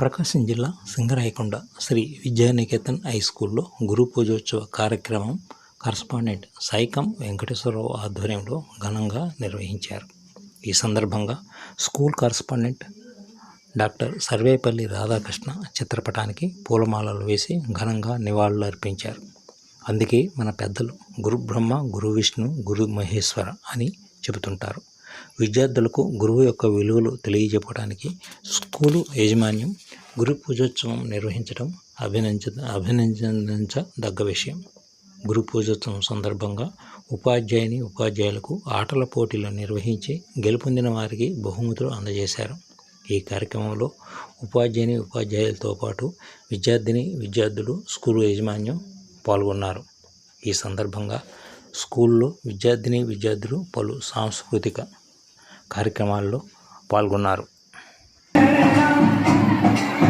ప్రకాశం జిల్లా సింగరాయకొండ శ్రీ విద్యానికేతన్ హై స్కూల్లో గురు పూజోత్సవ కార్యక్రమం కరస్పాండెంట్ సైకం వెంకటేశ్వరరావు ఆధ్వర్యంలో ఘనంగా నిర్వహించారు. ఈ సందర్భంగా school correspondent doctor Sarvepalli Radhakrishna చిత్రపటానికి పూలమాలలు వేసి ఘనంగా నివాళులు అర్పించారు అందుకే మన పెద్దలు గురు బ్రహ్మ గురు విష్ణు గురు మహేశ్వర అని చెబుతుంటారు. విద్యార్థులకు గురువు యొక్క విలువలు తెలియజెప్పడానికి స్కూలు యాజమాన్యం గురు పూజోత్సవం నిర్వహించడం అభినంద అభినందించదగ్గ విషయం. గురు పూజోత్సవం సందర్భంగా ఉపాధ్యాయుని ఉపాధ్యాయులకు ఆటల పోటీలు నిర్వహించి గెలుపొందిన వారికి బహుమతులు అందజేశారు. ఈ కార్యక్రమంలో ఉపాధ్యాయుని ఉపాధ్యాయులతో పాటు విద్యార్థిని విద్యార్థులు స్కూలు యాజమాన్యం పాల్గొన్నారు. ఈ సందర్భంగా స్కూల్లో విద్యార్థిని విద్యార్థులు పలు సాంస్కృతిక కార్యక్రమాల్లో పాల్గొన్నారు. Thank you.